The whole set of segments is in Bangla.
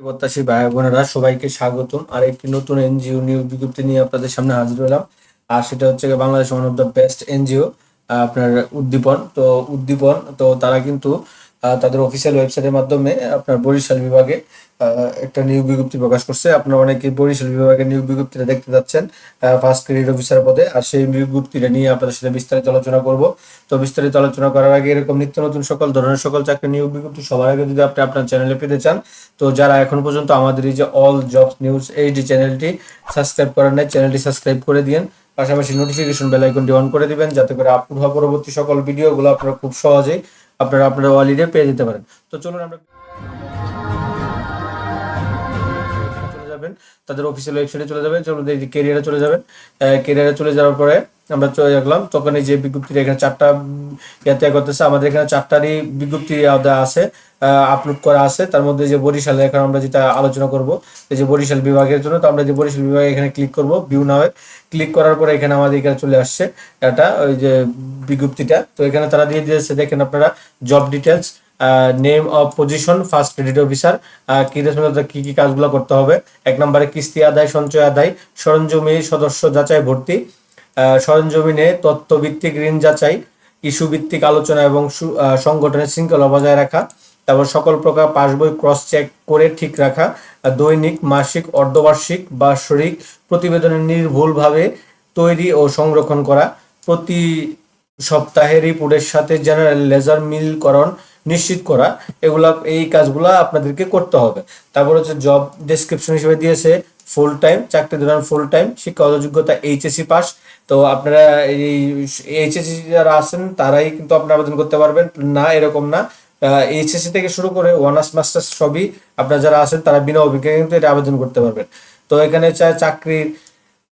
প্রত্যাশী ভাই বোনেরা সবাইকে স্বাগতম। আর একটি নতুন এনজিও নিয়োগ বিজ্ঞপ্তি নিয়ে আপনাদের সামনে হাজির হলাম। আর সেটা হচ্ছে Bangladesh one of the best NGO আপনার উদ্দীপন। তো উদ্দীপন, তো তারা কিন্তু তাদের অফিসিয়াল ওয়েবসাইটের মাধ্যমে আপনার বরিশাল বিভাগে একটা নিয়োগ বিজ্ঞপ্তি প্রকাশ করছে। আপনারা অনেকে বরিশাল বিভাগের নিয়োগ বিজ্ঞপ্তিটা দেখতে যাচ্ছেন ফার্স্ট ক্রেডিট অফিসার পদে। আর সেই বিজ্ঞপ্তিটা নিয়ে আপনাদের সাথে বিস্তারিত আলোচনা করব। তো বিস্তারিত আলোচনা করার আগে এরকম নিত্য নতুন সকল, ধরনের সকল চাকরি নিয়োগ বিজ্ঞপ্তি সবার আগে যদি আপনি আপনার চ্যানেলে পেতে চান, তো যারা এখন পর্যন্ত আমাদের এই যে অল জবস নিউজ এইচডি চ্যানেলটি সাবস্ক্রাইব করার নাই চ্যানেলটি সাবস্ক্রাইব করে দিন পাশাপাশি নোটিফিকেশন বেল আইকনটি অন করে দিবেন, যাতে করে আপলোড হওয়া পরবর্তী সকল ভিডিওগুলো আপনারা খুব সহজেই আপনারা আপনারা ওয়ালিডে পেয়ে যেতে পারেন। তো চলুন আমরা চলে যাবেন, তাদের অফিসিয়াল ওয়েবসাইটে চলে যাবেন, চলুন কেরিয়ারে চলে যাবেন। কেরিয়ারে চলে যাওয়ার পরে আমরা চলে গেলাম। তখন এই যে বিজ্ঞপ্তিটা এখানে চারটা ইয়াতে করতেছে আমাদের এখানে চারটারই বিজ্ঞপ্তি দেওয়া আছে আপলোড করা আছে। তার মধ্যে যে বরিশালে এখন আমরা যেটা আলোচনা করব, এই যে বরিশাল বিভাগের জন্য, তো আমরা যে বরিশাল বিভাগে এখানে ক্লিক করব ভিউ নাও ক্লিক করার পরে এখানে আমাদের এখানে চলে আসছে এটা ওই যে বিজ্ঞপ্তিটা। তো এখানে তারা দিয়ে দিয়েছে, দেখেন আপনারা job details name of position first credit officer কি কি কি কাজগুলো করতে হবে, এক নম্বরে কিস্তি আদায়, সঞ্চয় আদায় সরঞ্জমি সদস্য যাচাই, ভর্তি সরঞ্জমিনে তথ্যভিত্তিক ঋণ যাচাই ইস্যু ভিত্তিক আলোচনা এবং সংগঠনের শৃঙ্খলা বজায় রাখা, তারপর সকল প্রকার পাসবই ক্রস চেক করে ঠিক রাখা দৈনিক, মাসিক, অর্ধবার্ষিক বার্ষিক প্রতিবেদনের নির্ভুলভাবে তৈরি ও সংরক্ষণ করা, প্রতি সপ্তাহে রিপোর্টের সাথে জেনারেল লেজার মিলকরণ নিশ্চিত করা, এগুলা, এই কাজগুলা আপনাদেরকে করতে হবে। তারপর হচ্ছে জব ডেসক্রিপশন হিসেবে দিয়েছে ফুল টাইম চাকরি ধরেন ফুল টাইম শিক্ষাগত যোগ্যতা এইচএসসি পাস তো আপনারা এই এইচএসসি যারা আছেন, তারাই কিন্তু আপনারা আবেদন করতে পারবেন। না, এরকম না। এইচএসসি থেকে শুরু করে অনার্স মাস্টার্স সবই আপনারা যারা আছেন, তারা বিনা অভিজ্ঞতা কিন্তু এটা আবেদন করতে পারবেন। তো এখানে চাকরির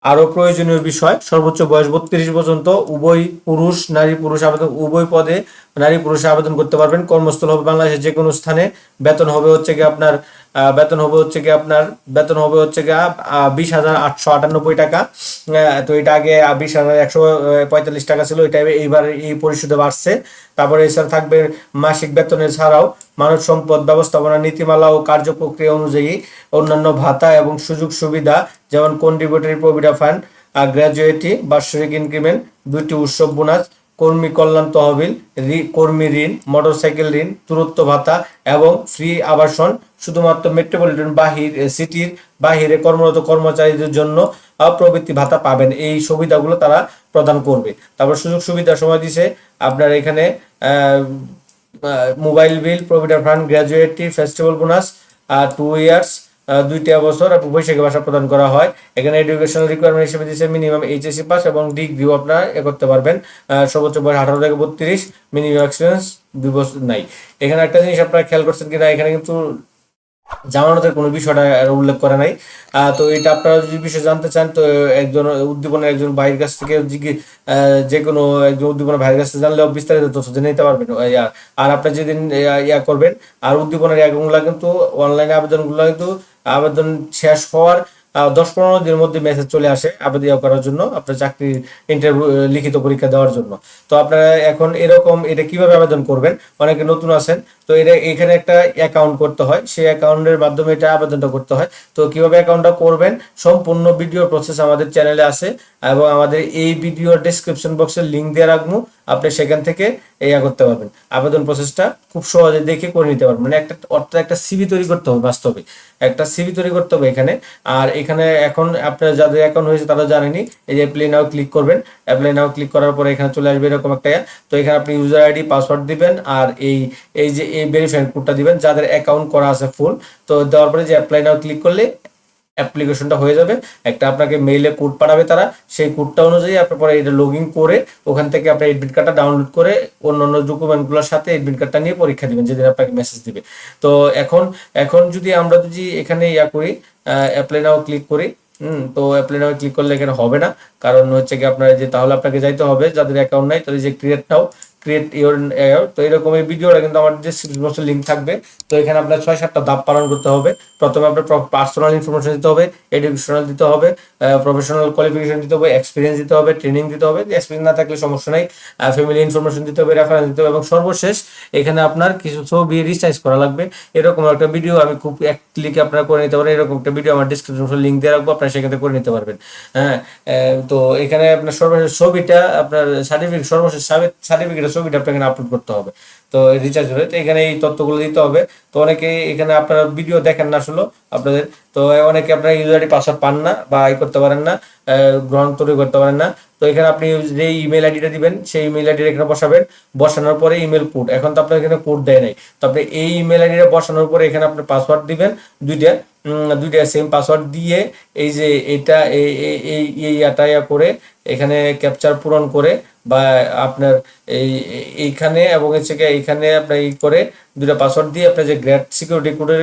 আরও প্রয়োজনীয় বিষয়, সর্বোচ্চ বয়স বত্রিশ পর্যন্ত, উভয় পুরুষ, নারী পুরুষ আবেদন, উভয় পদে নারী পুরুষে আবেদন করতে পারবেন। কর্মস্থল হবে বাংলাদেশের যে কোনো স্থানে। বেতন হবে হচ্ছে কি আপনার বেতন হবে হচ্ছে কি আপনার, বেতন হবে হচ্ছে কি বিশ হাজার আটশো আটানব্বই টাকা। তো এটা আগে বিশ হাজার একশো পঁয়তাল্লিশ টাকা ছিল, এটা এইবার এই পরিশোধে বাড়ছে। তারপরে এছাড়া থাকবে মাসিক বেতনের ছাড়াও মানব সম্পদ ব্যবস্থাপনা নীতিমালা ও কার্যপ্রক্রিয়া অনুযায়ী অন্যান্য ভাতা এবং সুযোগ সুবিধা, যেমন কন্ট্রিবিউটরি প্রভিডা ফান্ড গ্র্যাজুয়েটি বার্ষিক ইনক্রিমেন্ট দুটি উৎসব বোনাস কর্মী কল্যাণ তহবিল কর্মী ঋণ মোটরসাইকেল ঋণ, দূরত্ব ভাতা এবং ফ্রি আবাসন শুধুমাত্র মেট্রোপলিটন বাহির সিটির বাহিরে কর্মরত কর্মচারীদের জন্য প্রবৃত্তি ভাতা পাবেন। এই সুবিধাগুলো তারা প্রদান করবে। তারপর সুযোগ সুবিধা সময় দিছে আপনার এখানে mobile bill provident fund gratuity festival bonus two years দুইটা বছর বৈশাখী ভাষা প্রদান করা হয়। এখানে এডুকেশনাল রিকোয়ারমেন্ট হিসেবে দিচ্ছে মিনিমাম এইচএসসি পাস এবং ডিগ্রিও আপনারা এ করতে পারবেন। সর্বোচ্চ বয়স আঠারো থেকে বত্রিশ মিনিমাম এক্সপিরিয়েন্স দুই বছর নাই। এখানে একটা জিনিস আপনারা খেয়াল করছেন কিনা, এখানে কিন্তু জামানতের কোনো বিষয়টা উল্লেখ করা নাই। তো এটা আপনারা যদি বিষয় জানতে চান, তো একজন উদ্দীপনের একজন ভাইয়ের কাছ থেকে যে কোনো একজন উদ্দীপনের ভাইয়ের কাছ থেকে জানলেও বিস্তারিত তথ্য জেনে নিতে পারবেন। আর আপনার যেদিন ইয়া করবেন, আর উদ্দীপনের ইয়াগুলো কিন্তু অনলাইনে আবেদনগুলো কিন্তু আবেদন শেষ হওয়ার দশ পনেরো দিনের মধ্যে মেসেজ চলে আসে আবেদন করার জন্য আপনার চাকরির ইন্টারভিউ লিখিত পরীক্ষা দেওয়ার জন্য। তো আপনারা এখন এরকম এটা কীভাবে আবেদন করবেন? অনেকে নতুন আছেন, তো এটা এখানে একটা অ্যাকাউন্ট করতে হয়। সেই অ্যাকাউন্টের মাধ্যমে এটা আবেদনটা করতে হয়। তো কীভাবে অ্যাকাউন্টটা করবেন? সম্পূর্ণ ভিডিও প্রসেস আমাদের চ্যানেলে আছে এবং আমাদের এই ভিডিওর ডেসক্রিপশন বক্সে লিংক দিয়ে রাখব। আপনি সেখান থেকে ইয়া করতে পারবেন। আবেদন প্রসেসটা খুব সহজে দেখে করে নিতে পারবেন। মানে একটা অর্থাৎ একটা সিভি তৈরি করতে হবে বাস্তবে। একটা সিভি তৈরি করতে হবে এখানে। আর এখানে এখন আপনার যাদের অ্যাকাউন্ট হয়েছে তারা জানেনি, এই যে অ্যাপ্লাই নাও ক্লিক করবেন। অ্যাপ্লাই নাও ক্লিক করার পরে এখানে চলে আসবে এরকম একটা। তো এখানে আপনি ইউজার আইডি পাসওয়ার্ড দিবেন আর এই এই যে এই ভেরিফাইড কোডটা দিবেন। যাদের অ্যাকাউন্ট করা আছে ফুল তো দেওয়ার পরে যে অ্যাপ্লাই নাও ক্লিক করলে অ্যাপ্লিকেশনটা হয়ে যাবে। একটা আপনাকে মেইলে কোড পাঠাবে তারা। সেই কোডটা অনুযায়ী আপনার পরে এটা লগ ইন করে ওখান থেকে আপনার এডমিট কার্ডটা ডাউনলোড করে অন্য অন্য ডকুমেন্টগুলোর সাথে এডমিট কার্ডটা নিয়ে পরীক্ষা দিবেন, যেদিন আপনাকে মেসেজ দিবে। তো এখন এখন যদি আমরা যদি এখানে ইয়া করি অ্যাপ্লাই নাও ক্লিক করি, হুম, তো অ্যাপ্লাই নাও ক্লিক করলে এখানে হবে না। কারণ হচ্ছে কি আপনার যে তাহলে আপনাকে যাইতে হবে, যাদের অ্যাকাউন্ট নাই তাদের যে ক্রিয়েট নাও ক্রিয়েট ইউর তো এরকম এই ভিডিওটা কিন্তু আমার ডিসক্রিপশন বক্সে লিঙ্ক থাকবে। তো এখানে আপনার ছয়, সাতটা ধাপ পালন করতে হবে। প্রথমে আপনার পার্সোনাল ইনফরমেশন দিতে হবে এডুকেশনাল দিতে হবে প্রফেশনাল কোয়ালিফিকেশন দিতে হবে এক্সপিরিয়েন্স দিতে হবে ট্রেনিং দিতে হবে। এক্সপিরিয়েন্স না থাকলে সমস্যা নাই। ফ্যামিলি ইনফরমেশন দিতে হবে রেফারেন্স দিতে হবে এবং সর্বশেষ এখানে আপনার কিছু ছবি রিসার্চ করা লাগবে। এরকম একটা ভিডিও আমি খুব এক ক্লিকে আপনারা করে নিতে পারেন। এরকম একটা ভিডিও আমার ডিসক্রিপশন লিঙ্ক দিয়ে রাখব, আপনারা সেখানে করে নিতে পারবেন। হ্যাঁ তো এখানে আপনার সর্বশেষ ছবিটা, আপনার সার্টিফিকেট সর্বশেষ ছবিটা আপনাকে এখানে আপলোড করতে হবে। তো রিচার্জ হলে তো এখানে এই তথ্যগুলো দিতে হবে। তো অনেকে এখানে আপনারা ভিডিও দেখেন না আসলে আপনাদের। তো অনেকে আপনারা ইউজার আইডি পাসওয়ার্ড পান না বা ই করতে পারেন না গ্রহণ তৈরি করতে পারেন না। তো এখানে আপনি যে ইমেল আইডিটা দিবেন, সেই ইমেল আইডিটা এখানে বসাবেন। বসানোর পরে ইমেল কোড এখন তো আপনার এখানে কোড দেয় নাই। তো আপনি এই ইমেল আইডিটা বসানোর পরে এখানে আপনার পাসওয়ার্ড দিবেন, দুইটা। দুইটা সেম পাসওয়ার্ড দিয়ে এই যে এটা এই এই- এই এই ইয়া করে এখানে ক্যাপচার পূরণ করে বা আপনার এই এই- এইখানে এবং হচ্ছে এইখানে আপনার ই করে দুটা পাসওয়ার্ড দিয়ে আপনার যে গ্রেড সিকিউরিটি কোডে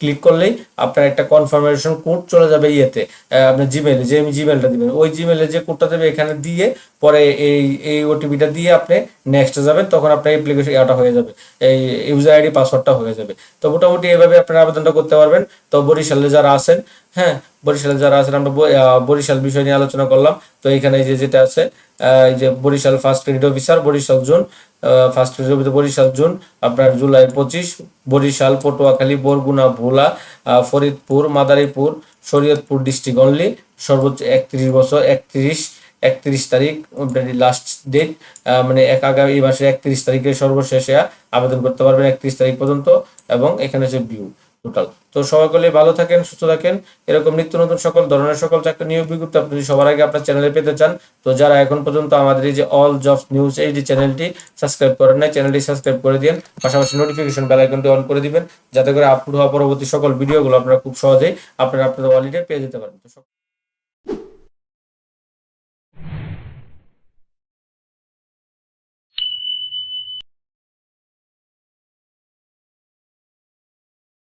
ক্লিক করলেই আপনার একটা কনফার্মেশন কোড চলে যাবে ইয়েতে আপনার জিমেলে যে জিমেলটা দিবেন, ওই জিমেলে যে কোডটা দেবে এখানে দিয়ে পরে এই এই ওটিপিটা দিয়ে আপনি নেক্সটে যাবেন, তখন আপনার অ্যাপ্লিকেশন ইয়াটা হয়ে যাবে। এই ইউজার আইডি পাসওয়ার্ডটা হয়ে যাবে। তো মোটামুটি এভাবে আপনারা আবেদনটা করতে পারবেন। তো বরিশালে যারা আছেন হ্যাঁ বরিশালে যারা আছেন, আমরা বরিশাল বিষয় নিয়ে আলোচনা করলাম। তো এখানে যে যেটা আছে এই যে Barishal first credit officer Barishal zone first credit officer Barishal zone, আপনার জুলাই পঁচিশ, বরিশাল, পটুয়াখালী, বরগুনা, ভোলা ফরিদপুর, মাদারীপুর, শরীয়তপুর ডিস্ট্রিক্ট অনলি সর্বোচ্চ একত্রিশ বছর, একত্রিশ একত্রিশ তারিখ লাস্ট ডেট মানে এক আগামী মাসের একত্রিশ তারিখে সর্বশেষে আবেদন করতে পারবেন একত্রিশ তারিখ পর্যন্ত এবং এখানে হচ্ছে ভিউ টোটাল তো সকলে ভালো থাকেন, সুস্থ থাকেন। এরকম নিত্য নতুন সকল ধরনের সকল চাকরি নিয়োগ বিজ্ঞপ্তি আপনি সবার আগে আপনার চ্যানেলে পেতে চান, তো যারা এখন পর্যন্ত আমাদের এই যে অল জব নিউজ এই যে চ্যানেলটি সাবস্ক্রাইব করেন নাই চ্যানেলটি সাবস্ক্রাইব করে দিন পাশাপাশি নোটিফিকেশন বেল আইকনটি অন করে দিবেন, যাতে করে আপলোড হওয়া পরবর্তী সকল ভিডিওগুলো আপনারা খুব সহজেই আপনারা, আপনাদের ওয়ালেটে পেয়ে যেতে পারেন তো